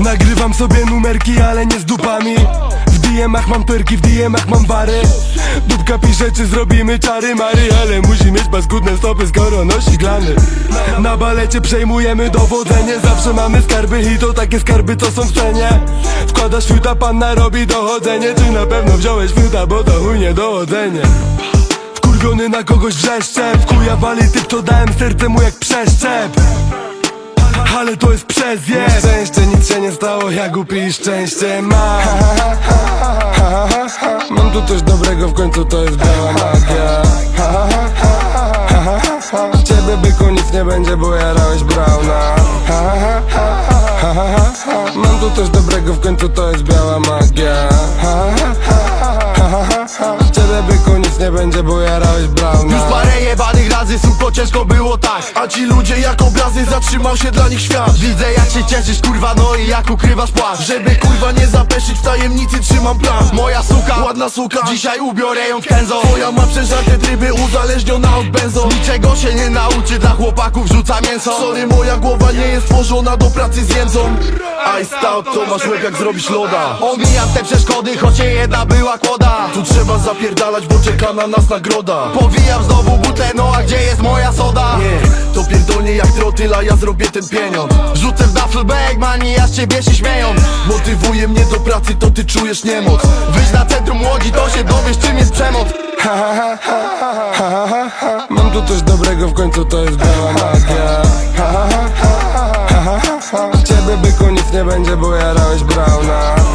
Nagrywam sobie numerki, ale nie z dupami DM-ach mam perki, w DM-ach mam bary. Dupka pisze, czy zrobimy czary mary Ale musi mieć paskudne stopy, skoro nosi glany. Na balecie przejmujemy dowodzenie Zawsze mamy skarby i to takie skarby, co są w cenie. Wkładasz fiuta, panna robi dochodzenie Czy na pewno wziąłeś fiuta, bo to chuj nie dochodzenie. Wkurwiony na kogoś wrzeszczę W wali typ, co dałem serce mu jak przeszczep ale to jest przez je Szczęście, nic się nie stało, ja głupi szczęście mam. Mam tu coś dobrego, w końcu to jest biała magia. Ciebie byku nic nie będzie, bo jarałeś Brauna. Mam tu coś dobrego, w końcu to jest biała magia. Ciebie byku nic nie będzie, bo jarałeś Brauna. Już parę jebanych razy suko ciężko było tak. A ci ludzie jak obrazy zatrzymał się dla nich świat. Widzę jak się cieszysz kurwa no i jak ukrywasz płaszcz Żeby kurwa nie zapeszyć w tajemnicy trzymam plan. Moja suka, Ładna suka. Dzisiaj ubiorę ją w kenzo. Twoja ma przeżarte tryby uzależniona od benzo. Niczego się nie nauczy, dla chłopaków rzuca mięso. Sorry moja głowa nie jest stworzona do pracy z jędzą. Ice out to masz łeb jak zrobić loda. Omijam te przeszkody, choć nie jedna była kłoda. Tu trzeba zapierdalać, bo czeka na nas nagroda. Powijam znowu butlę, no a gdzie jest moja soda? Nie, to pierdolnie jak trotyl, a ja zrobię ten pieniądz Wrzucę w duffelbag, mani, a z ciebie się śmieją Motywuje mnie do pracy, to ty czujesz niemoc Wyjdź na centrum Łodzi, to się dowiesz czym jest przemoc Mam tu coś dobrego, w końcu to jest biała magia Ciebie byku nic nie będzie, bo jarałeś Brauna